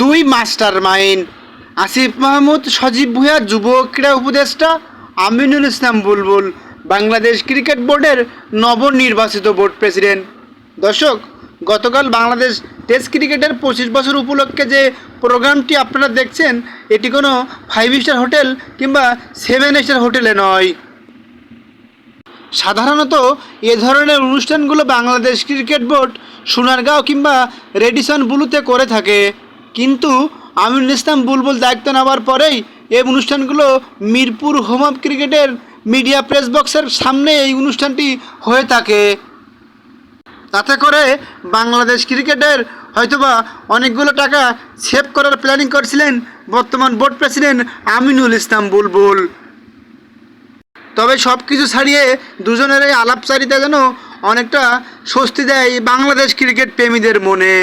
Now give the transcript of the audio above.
দুই master mind Asif Mahmud, Sajib Bhuiyan যুব ক্রীড়া উপদেষ্টা, আমিনুল ইসলাম বুলবুল, বাংলাদেশ ক্রিকেট বোর্ডের নবনির্বাচিত বোর্ড প্রেসিডেন্ট। দর্শক, গতকাল বাংলাদেশ টেস্ট ক্রিকেটের পঁচিশ বছর উপলক্ষে যে প্রোগ্রামটি আপনারা দেখছেন, এটি কোনো ফাইভ স্টার হোটেল কিংবা সেভেন স্টার হোটেলে নয়। সাধারণত এ ধরনের অনুষ্ঠানগুলো বাংলাদেশ ক্রিকেট বোর্ড সোনারগাঁও কিংবা রেডিসন বুলুতে করে থাকে। কিন্তু আমিনুল ইসলাম বুলবুল দায়িত্ব নেওয়ার পরেই এই অনুষ্ঠানগুলো মিরপুর হোম অফ ক্রিকেটের মিডিয়া প্রেস বক্সের সামনে এই অনুষ্ঠানটি হয়ে থাকে। তাতে করে বাংলাদেশ ক্রিকেটের হয়তোবা অনেকগুলো টাকা সেভ করার প্ল্যানিং করছিলেন বর্তমান বোর্ড প্রেসিডেন্ট আমিনুল ইসলাম বুলবুল। তবে সব কিছু ছাড়িয়ে দুজনের এই আলাপচারিতা যেন অনেকটা স্বস্তি দেয় বাংলাদেশ ক্রিকেট প্রেমীদের মনে।